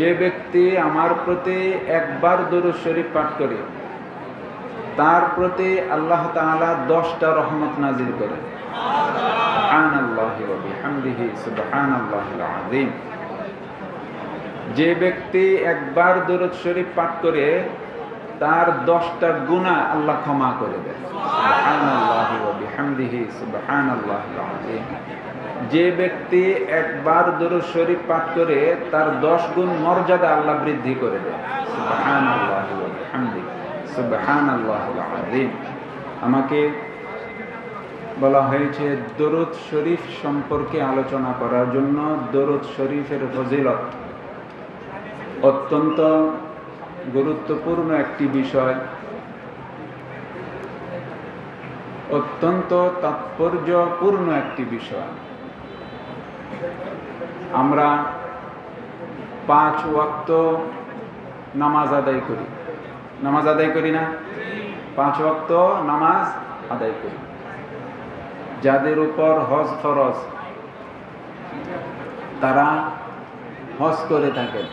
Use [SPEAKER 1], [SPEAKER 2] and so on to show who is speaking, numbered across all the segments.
[SPEAKER 1] যে ব্যক্তি আমার প্রতি একবার দরুদ শরীফ পাঠ করে, তার প্রতি আল্লাহ তাআলা দশটা রহমত নাজিল করে। যে ব্যক্তি একবার দরুদ শরীফ পাঠ করে, তার দশটা গুণা আল্লাহ ক্ষমা করে দেয়। বিহামদিহি সুবহানাল্লাহিল আযীম যে ব্যক্তি একবার দরুদ শরীফ পাঠ করে তার দশ গুণ মর্যাদা আল্লাহ বৃদ্ধি করে সুবহানাল্লাহি আযীম আমাকে বলা হয়েছে, দরুদ শরীফ সম্পর্কে আলোচনা করার জন্য দরুদ শরীফের ফজিলত অত্যন্ত গুরুত্বপূর্ণ একটি বিষয়। অত্যন্ত তাৎপর্যপূর্ণ একটি বিষয়। আমরা পাঁচ ওয়াক্ত নামাজ আদায় করি। নামাজ আদায় করি না? পাঁচ ওয়াক্ত নামাজ আদায় করি। যাদের উপর হজ ফরজ, তারা হজ করে থাকেন।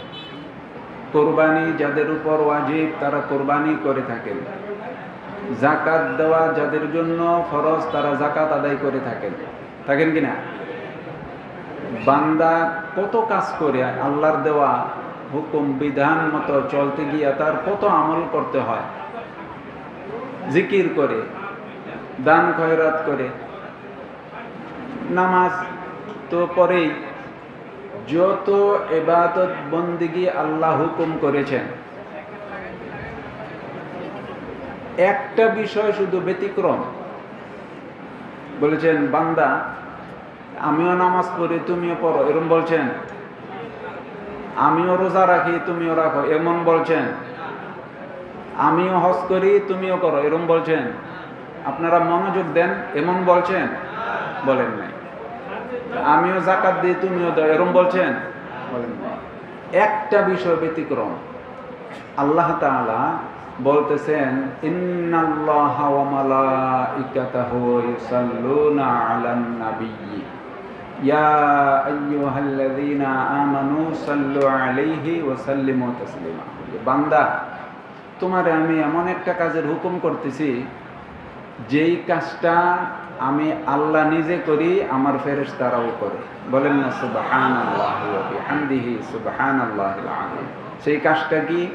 [SPEAKER 1] কোরবানি যাদের উপর ওয়াজিব, তারা কোরবানি করে থাকেন। জাকাত দেওয়া যাদের জন্য ফরজ, তারা জাকাত আদায় করে থাকেন। থাকেন কি না? বান্দা কত কাজ করে, আল্লাহর দেওয়া হুকুম, বিধান মতো চলতে গিয়া তার কত আমল করতে হয়। জিকির করে, দান খয়রাত করে, নামাজ তো পরেই যত এবাদত বন্দিগি আল্লাহ হুকুম করেছেন। একটা বিষয় শুধু ব্যতিক্রম। বলেছেন, বান্দা, আমিও নামাজ পড়ি, তুমিও পড়ো, এরম বলছেন। আমিও রোজা রাখি, তুমিও রাখো, এমন বলছেন। আমিও হজ করি, তুমিও করো, এরম বলছেন। আপনারা মনোযোগ দেন, এমন বলছেন। বলেন নাই। আমিও জাকাত দিই, তুমিও দাও, এরম বলছেন। বলেন একটা বিষয় ব্যতিক্রম। আল্লাহ তাআলা বলতেছেন বান্দা, তোমারে আমি এমন একটা কাজের হুকুম করতেছি, যেই কাজটা আমি আল্লাহ নিজে করি, আমার ফেরেশ তারাও করে। বলেন না সুবহানাল্লাহিল আযীম। সেই কাজটা কি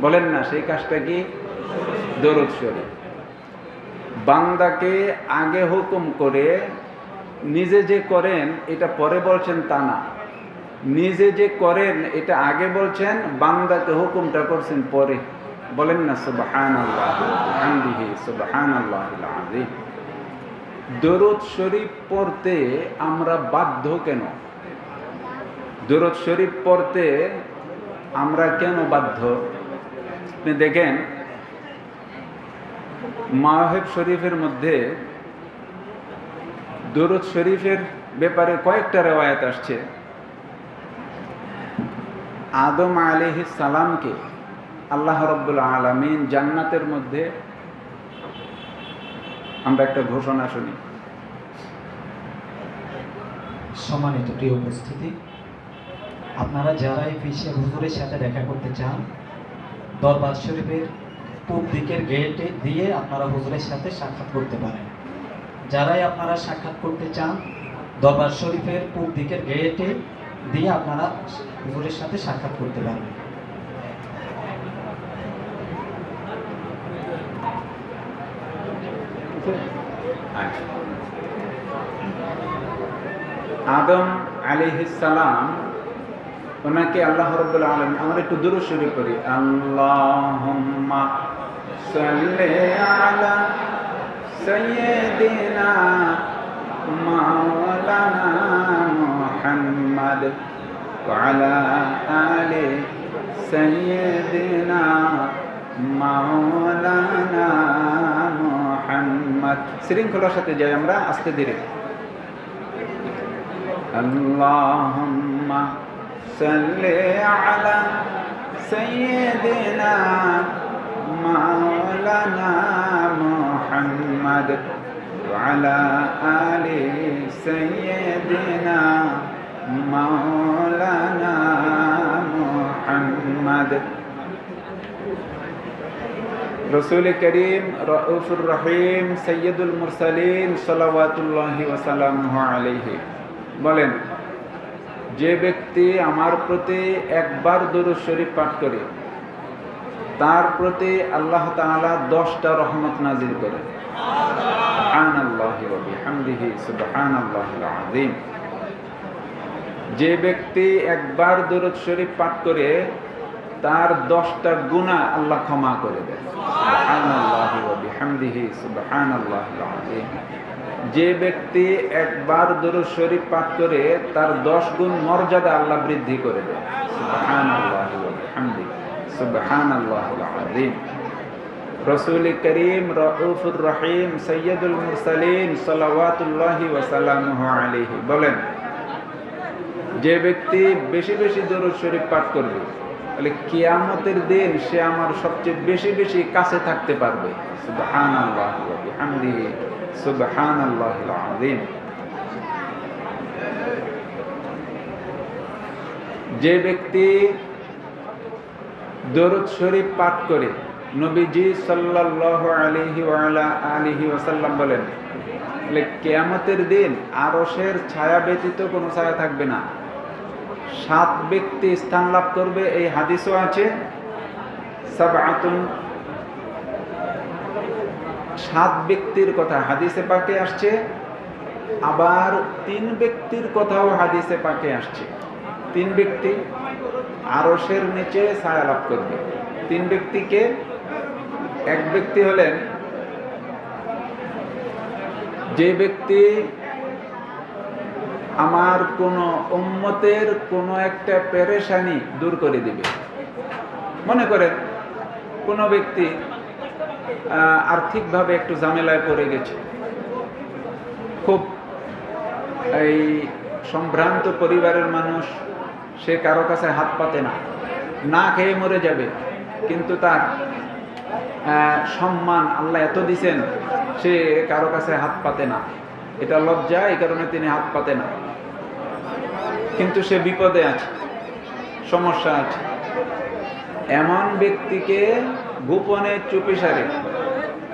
[SPEAKER 1] বলেন না, সেই কাজটা কি? দরুদ শরীফ। বান্দাকে আগে হুকুম করে নিজে যে করেন, এটা পরে বলছেন তা না। নিজে যে করেন, এটা আগে বলছেন, বান্দাকে হুকুমটা করছেন পরে। বলেন না সুবহানাল্লাহিল আযীম। দরুদ শরীফ পড়তে আমরা বাধ্য কেন? দরুদ শরীফ পড়তে আমরা কেন বাধ্য? আপনি দেখেন মাহেব শরীফের মধ্যে দরুদ শরীফের ব্যাপারে কয়েকটা রেওয়ায়ত আসছে। আদম আলহি সালামকে আল্লাহ রব্বুল আলমিন জান্নাতের মধ্যে আমরা একটা ঘোষণা শুনি।
[SPEAKER 2] সম্মানিত প্রিয় উপস্থিতি, আপনারা যারাই ফিসে হুজুরের সাথে দেখা করতে চান দরবার শরীফের পূব দিকের গেটে দিয়ে আপনারা হুজুরের সাথে সাক্ষাৎ করতে পারেন। যারাই আপনারা সাক্ষাৎ করতে চান, দরবার শরীফের পূব দিকের গেটে দিয়ে আপনারা হুজুরের সাথে সাক্ষাৎ করতে পারবেন
[SPEAKER 1] আদম সালাম ওনাকে আল্লাহ রব্বুল আলম আমরা একটু দূর শুরু করি আল্লাহুম্মা সাল্লি আলা সাইয়্যিদিনা মাওলানা মুহাম্মদ وعلى آل سيدنا মাওলানা মুহাম্মদ শৃঙ্খলার সাথে যাই আমরা আস্তে ধীরে اللهم صل على سيدنا مولانا محمد وعلى آل سيدنا مولانا محمد রসুল করিম রউফুর রহিম সৈয়দুল মুরসালিন সালাওয়াতুল্লাহি ওয়াসালামুহু আলাইহি বলেন যে ব্যক্তি আমার প্রতি একবার দরুদ শরীফ পাঠ করে, তার প্রতি আল্লাহ তাআলা দশটা রহমত নাজিল করে। যে ব্যক্তি একবার দরুদ শরীফ পাঠ করে, তার দশটা গুণা আল্লাহ ক্ষমা করে দেয়। যে ব্যক্তি একবার দরুদ শরীফ পাঠ করে তার দশ গুণ মর্যাদা আল্লাহ বৃদ্ধি করে দেয়। রসুল করিম রহিম বলেন, যে ব্যক্তি বেশি বেশি দরুদ শরীফ পাঠ করবে, তাহলে কিয়ামতের দিন সে আমার সবচেয়ে বেশি বেশি কাছে থাকতে পারবে। সুবহানাল্লাহ ওয়া বিহামদিহি। সুবহানাল্লাহিল আযীম। যে ব্যক্তি দরুদ শরীফ পাঠ করে, নবীজি সাল্লাল্লাহু আলাইহি ওয়া আলা আলিহি ওয়াসাল্লাম বলেন কেয়ামতের দিন আরশের ছায়া ব্যতীত কোনো ছায়া থাকবে না। সাত ব্যক্তি স্থান লাভ করবে, এই হাদিসও আছে। সাবআতুন সাত ব্যক্তির কথা হাদিসে পাকে আসছে, আবার তিন ব্যক্তির কথাও হাদিসে পাকে আসছে। তিন ব্যক্তি আরসের নিচে ছায়া লাভ করবে। তিন ব্যক্তিকে এক ব্যক্তি হলেন যে ব্যক্তি আমার কোনো উম্মতের কোনো একটা পেরেশানি দূর করে দিবে। মনে করেন কোনো ব্যক্তি আর্থিকভাবে একটু ঝামেলায় পড়ে গেছে। খুব এই সম্ভ্রান্ত পরিবারের মানুষ, সে কারও কাছে হাত পাতে না। না খেয়ে মরে যাবে, কিন্তু তার সম্মান আল্লাহ এত দিছেন, সে কারও কাছে হাত পাতে না। এটা লজ্জা, এই কারণে তিনি হাত পাতে না। কিন্তু সে বিপদে আছে, সমস্যা আছে। এমন ব্যক্তিকে গোপনে চুপি সারে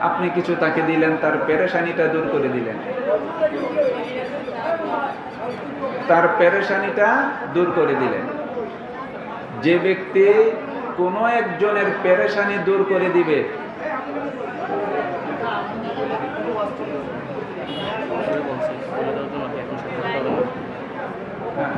[SPEAKER 1] আপনি কিছু তাকে দিলেন, তার পেরেশানিটা দূর করে দিলেন। তার পেরেশানিটা দূর করে দিলেন। যে ব্যক্তি কোনো একজনের পেরেশানি দূর করে দিবে হ্যাঁ,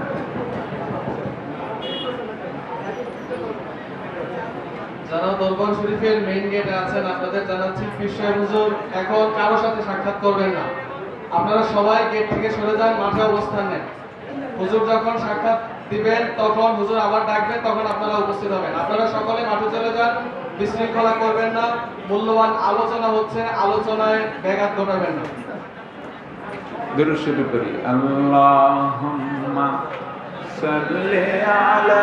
[SPEAKER 3] যারা দরবার শরীফের মেইন গেটে আছেন, আপনাদের জানাচ্ছি সাহেব হুজুর, এখন কারোর সাথে সাক্ষাৎ করবেন না। আপনারা সবাই গেট থেকে সরে যান, মাঠে অবস্থান নেন। হুজুর যখন সাক্ষাৎ দিবেন, তখন হুজুর আবার ডাকবেন, তখন আপনারা উপস্থিত হবেন। আপনারা সকলে মাঠে চলে যান, বিশৃঙ্খলা করবেন না, মূল্যবান আলোচনা হচ্ছে, আলোচনায় ব্যাঘাত ঘটাবেন না।
[SPEAKER 1] দুরূদ শরীফ পড়ি, আল্লাহুম্মা সাল্লি আলা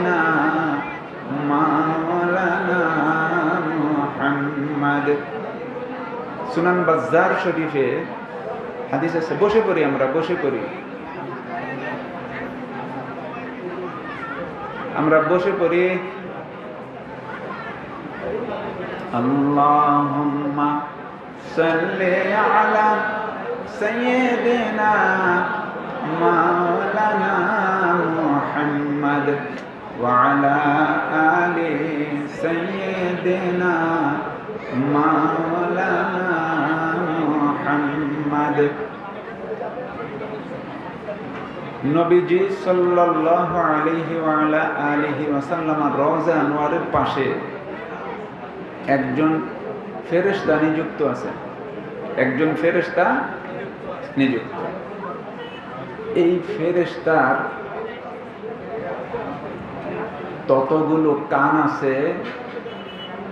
[SPEAKER 1] সুনান বাজার শরীফে হাদিস আছে। বসে পড়ি আমরা, বসে পড়ি। আমরা বসে পড়ি। আল্লাহুম্মা সাল্লি আলা সাইয়্যিদিনা মাওলানা মুহাম্মদ ওয়া আলা আলি সাইয়্যিদিনা মধ্যে নবীজি সাল্লাল্লাহু আলাইহি ওয়া আলা আলিহি ওয়াসাল্লাম রওজা আনোয়ারের পাশে একজন ফেরেশতা নিযুক্ত আছে। একজন ফেরেশতা নিযুক্ত। এই ফেরেশতার ততগুলো কান আছে,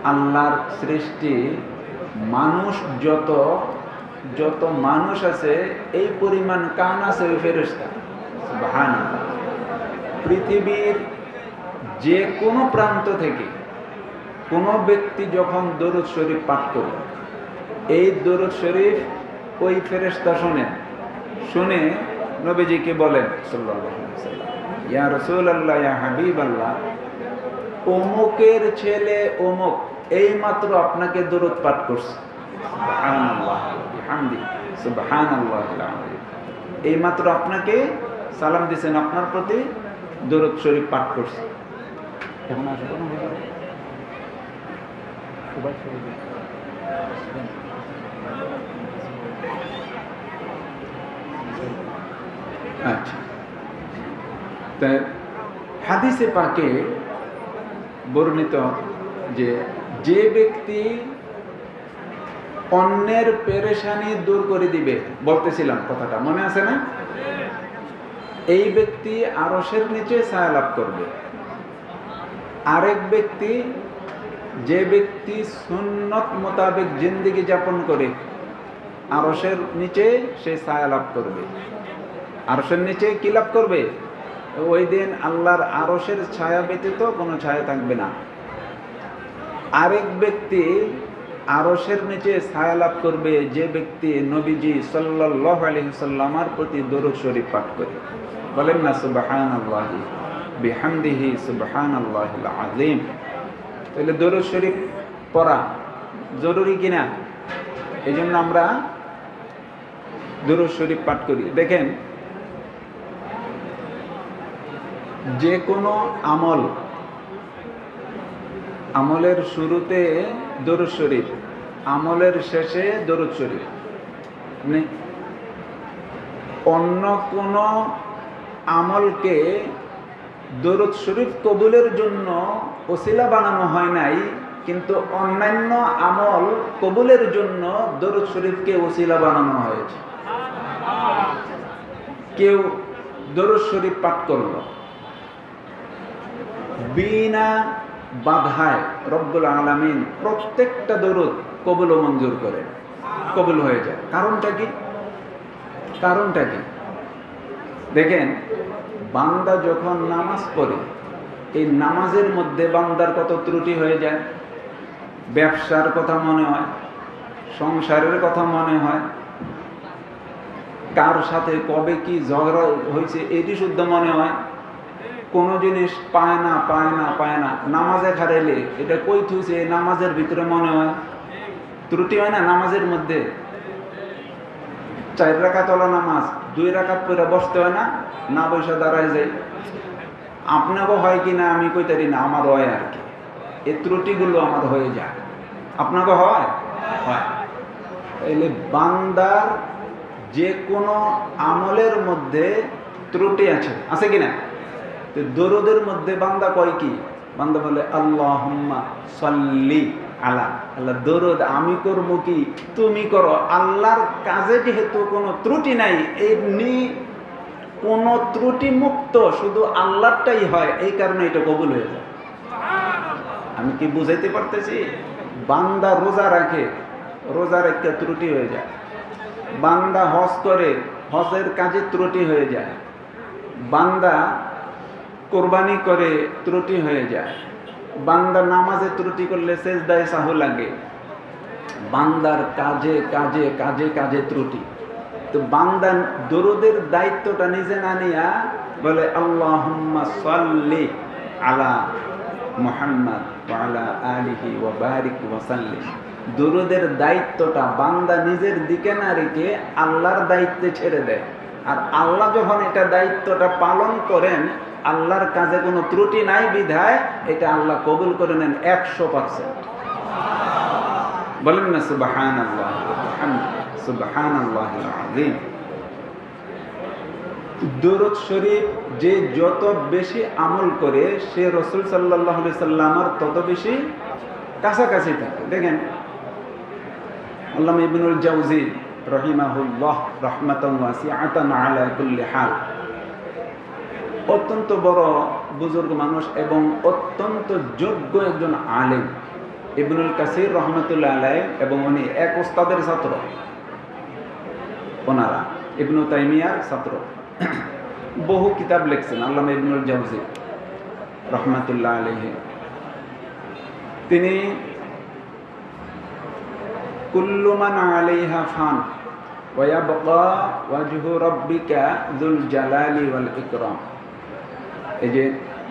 [SPEAKER 1] আল্লাহর সৃষ্টি মানুষ যত যত মানুষ আছে এই পরিমাণ কান আছে ওই ফেরেস্তা সুবহান পৃথিবীর যে কোনো প্রান্ত থেকে কোনো ব্যক্তি যখন দরুদ শরীফ পাঠ করবে এই দরুদ শরীফ ওই ফেরেস্তা শোনেন শুনে নবীজিকে বলেন সাল্লাল্লাহু আলাইহি ওয়াসাল্লাম, ইয়া ইয়া হাবিবাল্লাহ অমুকের ছেলে অমুক এই মাত্র আপনাকে দরুদ পাঠ করছে। সুবহানাল্লাহ। সুবহানাল্লাহিল আযীম। এই মাত্র আপনাকে সালাম দিয়েছেন আপনার প্রতি দরুদ শরীফ পাঠ করছে। এখন আচ্ছা। তা হাদিসে পাকে বর্ণিত যে যে ব্যক্তি অন্যের পেরেশানি দূর করে দিবে। বলতেছিলাম কথাটা, মনে আছে না? এই ব্যক্তি আরসের নিচে ছায়া লাভ করবে। আরেক ব্যক্তি, যে ব্যক্তি সুন্নত মোতাবেক জিন্দিগি যাপন করে আরসের নিচে সে ছায়া লাভ করবে। আরসের নিচে কি লাভ করবে? ওই দিন আল্লাহর আরসের ছায়া ব্যতীত কোনো ছায়া থাকবে না। আরেক ব্যক্তি আরসের নিচে ছায়া লাভ করবে যে ব্যক্তি নবীজি সাল্লাহ আলহিসাল্লামার প্রতি দরুদ শরীফ পাঠ করে। বলেন না সুবাহান আল্লাহি বিহামদিহি সুবাহান আল্লাহ আজিম তাহলে দরুদ শরীফ পড়া জরুরি কিনা? এই জন্য আমরা দরুদ শরীফ পাঠ করি। দেখেন যে কোনো আমল, আমলের শুরুতে দরুদ শরীফ আমলের শেষে দরুদ শরীফ। নেই অন্য কোন আমলকে দরুদ শরীফ কবুলের জন্য ওসিলা বানানো হয় নাই, কিন্তু অন্যান্য আমল কবুলের জন্য দরুদ শরীফকে ওসিলা বানানো হয়েছে। কেউ দরুদ শরীফ পাঠ করল। বিনা বাধায় রব্বুল আলমিন প্রত্যেকটা দরুদ কবুল ও মঞ্জুর করে। কবুল হয়ে যায়। কারণটা কি? কারণটা কি? দেখেন, বান্দা যখন নামাজ পড়ে, এই নামাজের মধ্যে বান্দার কত ত্রুটি হয়ে যায়? ব্যবসার কথা মনে হয়, সংসারের কথা মনে হয়, কার সাথে কবে কি ঝগড়া হয়েছে এটি শুদ্ধ মনে হয়। কোনো জিনিস পায় না পায় না পায় না। নামাজে খারাইলে এটা কই থুইছে? নামাজের ভিতরে মনে হয় ত্রুটি হয় না নামাজের মধ্যে? চার রাখা তোলা নামাজ, দুই রাখাত পরে বসতে হয় না? না বসে দাঁড়ায় যায় আপনাকেও হয় কি না আমি কইতারি না আমার হয় আর কি। এই ত্রুটিগুলো আমার হয়ে যায়। আপনাকে হয়? হয়। তাইলে বান্দার যে কোনো আমলের মধ্যে ত্রুটি আছে আছে কি না তো দরুদের মধ্যে বান্দা কয় কি? বান্দা বলে আল্লাহ সাল্লি। আলা আল্লাহ দরুদ আমি করব কি? তুমি করো। আল্লাহর কাজে যেহেতু কোনো ত্রুটি নাই এমনি কোনো ত্রুটি মুক্ত শুধু আল্লাহটাই হয় এই কারণে এটা কবুল হয়ে যায়। আমি কি বুঝাইতে পারতেছি? বান্দা রোজা রাখে রোজার একটা ত্রুটি হয়ে যায়। বান্দা হজ করে হজের কাজে ত্রুটি হয়ে যায়। বান্দা কোরবানি করে ত্রুটি হয়ে যায়। বান্দা নামাজে ত্রুটি করলে সেজদায় সাহু লাগে। বান্দার কাজে কাজে কাজে কাজে ত্রুটি। তো বান্দা দরুদের দায়িত্বটা নিজে না নিয়া বলে আল্লাহ সাল্লি আলা মোহাম্মদ আলা আলিহি বারিক দরুদের দায়িত্বটা বান্দা নিজের দিকে না রেখে আল্লাহর দায়িত্বে ছেড়ে দেয়। আর আল্লাহ যখন এটা দায়িত্বটা পালন করেন আল্লাহর কাজে কোনো ত্রুটি নাই বিধায় এটা আল্লাহ কবুল করে নেন একশো পার্সেন্ট। বলেন না সুবাহান আল্লাহ সুবাহান আল্লাহ দরুদ শরীফ যে যত বেশি আমল করে, সে রসুল সাল্লাহ সাল্লামর তত বেশি কাছাকাছি থাকে। দেখেন আল্লাহ ইবনুল জাউজি রহিমাহুল্লাহ ওয়াসিআতান আলা কুল্লি হাল। অত্যন্ত বড় বুজুর্গ মানুষ এবং অত্যন্ত যোগ্য একজন আলেম। ইবনুল কাসির রহমতুল্লাহ আলাই এবং উনি এক ওস্তাদের ছাত্র। ওনারা, ইবনু তাইমিয়ার ছাত্র। বহু কিতাব লিখছেন আল্লামা ইবনুল জাউজি রহমতুল্লাহ আলহি তিনি কুল্লুমান আলাইহা ফান ওয়াবকা ওয়াজহু রাব্বিকা যুল জালালি ওয়াল ইকরাম। এই যে,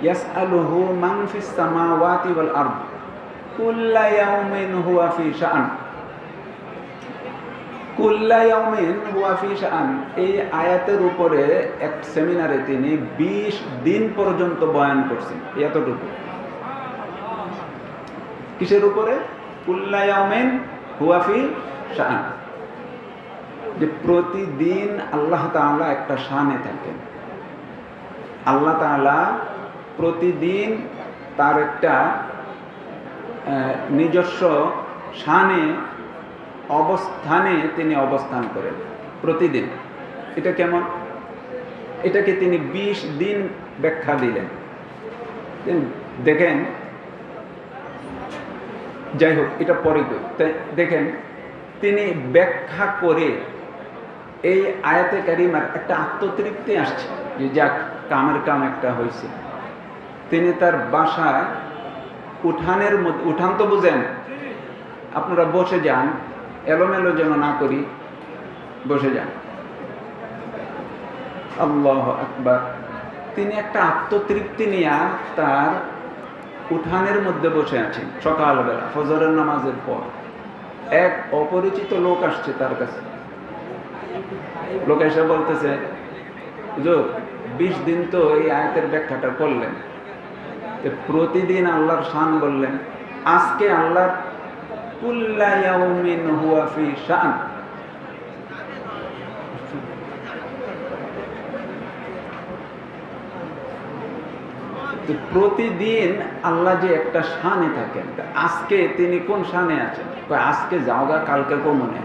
[SPEAKER 1] ইয়াসআলুহু মান ফিস সামাওয়াতি ওয়াল আরদ কুল্লা ইয়াউমিন হুয়া ফি শাআন কুল্লা ইয়াউমিন হুয়া ফি এই আয়াতের উপরে এক সেমিনারে তিনি 20 দিন পর্যন্ত বয়ান করছেন এতটুকু। কিসের উপরে? কুল্লা ইয়াউমিন হুয়া ফি যে প্রতিদিন আল্লাহ তাআলা একটা শানে থাকেন। আল্লাহ তাআলা প্রতিদিন তার একটা নিজস্ব শানে অবস্থানে তিনি অবস্থান করেন প্রতিদিন। এটা কেমন? এটাকে তিনি ২০ দিন ব্যাখ্যা দিলেন। দেখেন, যাই হোক, এটা পরে। দেখেন, তিনি ব্যাখ্যা করে এই আয়াতে কারিমার একটা আত্মতৃপ্তি আসছে। যে যাক কামের কাম একটা হয়েছে তিনি তার বাসায় উঠানের মধ্যে উঠান তো বুঝেন, আপনারা বসে যান, এলোমেলো যেন না করি, বসে যান। আল্লাহ আকবার। তিনি একটা আত্মতৃপ্তি নিয়ে তার উঠানের মধ্যে বসে আছেন, সকালবেলা, ফজরের নামাজের পর। এক অপরিচিত লোক আসছে তার কাছে। লোক এসে বলতেছে বিশ দিন তো এই আয়াতের ব্যাখ্যাটা করলেন। প্রতিদিন আল্লাহর শান বললেন, আজকে আল্লাহর শান। প্রতিদিন আল্লাহ যে একটা শানে থাকেন আজকে তিনি কোন শানে আছেন? আজকে যাওগা, কালকে কমনে।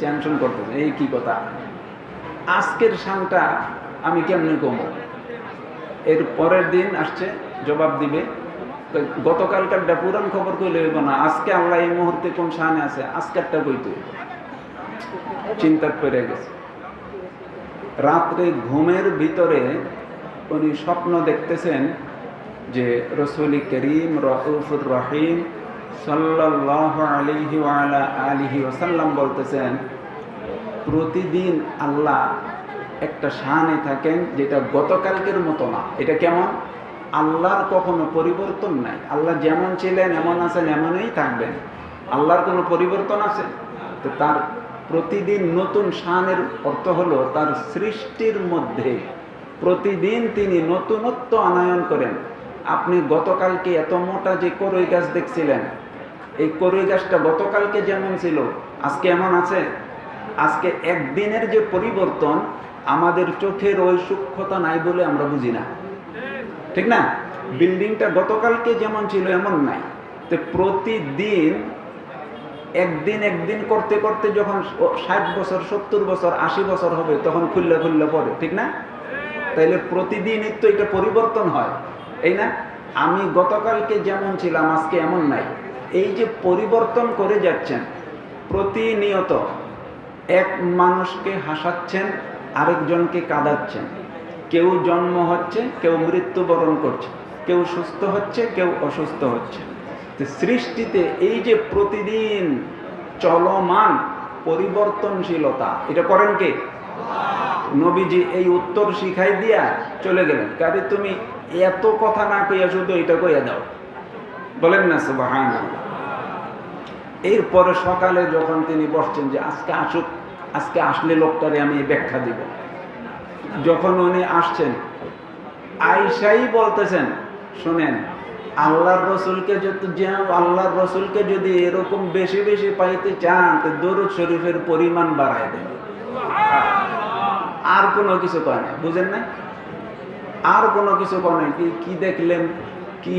[SPEAKER 1] টেনশন করতেছে এই কি কথা? আজকের শানটা আমি কেমনে কমো? এর পরের দিন আসছে, জবাব দিবে। গতকালকারটা পুরান খবর কইলে হইব না, আজকে আল্লাহ এই মুহূর্তে কোন শানে আছে? আজকেরটা কইতে চিন্তা করে গেছে। রাত্রে ঘুমের ভিতরে উনি স্বপ্ন দেখতেছেন যে রসুল করিম রউফুর রহিম সাল্লাল্লাহু আলাইহি ওয়ালা আলিহি ওসাল্লাম বলতেছেন, প্রতিদিন আল্লাহ একটা শানে থাকেন যেটা গতকালকের মতো না। এটা কেমন? আল্লাহর কখনো পরিবর্তন নাই। আল্লাহ যেমন ছিলেন, এমন আছেন, এমনই থাকবেন। আল্লাহর কোনো পরিবর্তন আছে? তো তার প্রতিদিন নতুন শানের অর্থ হলো তার সৃষ্টির মধ্যে প্রতিদিন তিনি নতুনত্ব আনায়ন করেন। আপনি গতকালকে এত মোটা যে করই গাছ দেখছিলেন, এই করই গাছটা গতকালকে যেমন ছিল, আজকে এমন আছে? আজকে একদিনের যে পরিবর্তন আমাদের চোখের ওই সূক্ষ্মতা নাই বলে আমরা বুঝি না। ঠিক না? বিল্ডিংটা গতকালকে যেমন ছিল, এমন নাই। তো প্রতিদিন একদিন একদিন করতে করতে যখন ষাট বছর, সত্তর বছর, আশি বছর হবে, তখন খুললে খুললে পড়ে ঠিক না? তাইলে প্রতিদিনই তো এটা পরিবর্তন হয়, এই না? আমি গতকালকে যেমন ছিলাম, আজকে এমন নাই। এই যে পরিবর্তন করে যাচ্ছেন, প্রতিনিয়ত এক মানুষকে হাসাচ্ছেন আরেকজনকে কাঁদাচ্ছেন। কেউ জন্ম হচ্ছে, কেউ মৃত্যুবরণ করছে। কেউ সুস্থ হচ্ছে, কেউ অসুস্থ হচ্ছে। সৃষ্টিতে এই যে প্রতিদিন চলমান পরিবর্তনশীলতা, এটা করেন কে? নবীজি এই উত্তর শিখাই দিয়া চলে গেলেন। কারে তুমি এত কথা না কইয়া শুধু এটা কইয়া দাও। বলেন না সুবাহান এরপরে সকালে যখন তিনি বসছেন যে আজকে আসুক আজকে আসলে লোকটারে আমি ব্যাখ্যা দিব। যখন উনি আসছেন আইসাই বলতেছেন, শোনেন, আল্লাহর রসুলকে যদি আল্লাহর রসুলকে যদি এরকম বেশি বেশি পাইতে চান, তো দরুদ শরীফের পরিমাণ বাড়ায় দেন। আর কোনো কিছু কয় না বুঝেন না আর কোনো কিছু কয় না কি কি দেখলেন, কি,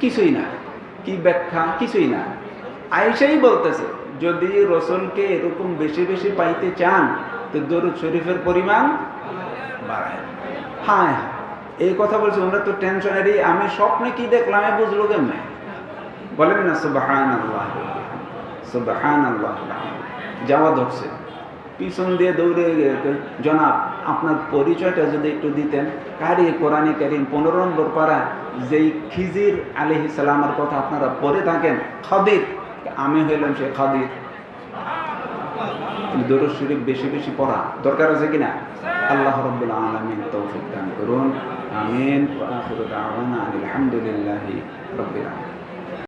[SPEAKER 1] কিছুই না, কি ব্যাখ্যা, কিছুই না। আইসাই বলতেছে যদি রসুলকে এরকম বেশি বেশি পাইতে চান, তো দরুদ শরীফের পরিমাণ বাড়ায় হ্যাঁ এই কথা বলছি আমরা তো টেনশনেরই আমি স্বপ্নে কি দেখলাম আমি বুঝলো কেমনে? বলেন না সুবাহান আল্লাহ সুবাহান আল্লাহ যাওয়া ধরছে। পিছন দিয়ে দৌড়ে জনাব, আপনার পরিচয়টা যদি একটু দিতেন। কারি কোরআনে কারিম পনেরো নম্বর পাড়া যেই খিজির আলহি সালামের কথা আপনারা পড়ে থাকেন, খাদির। আমি হইলাম সে খাদির। দরুদ শরীফ বেশি বেশি পড়া। দরকার আছে কিনা? আল্লাহ রব্বুল আলামিন তৌফিক দান করুন। আমিন। আলহামদুলিল্লাহি রাব্বিল আলামিন।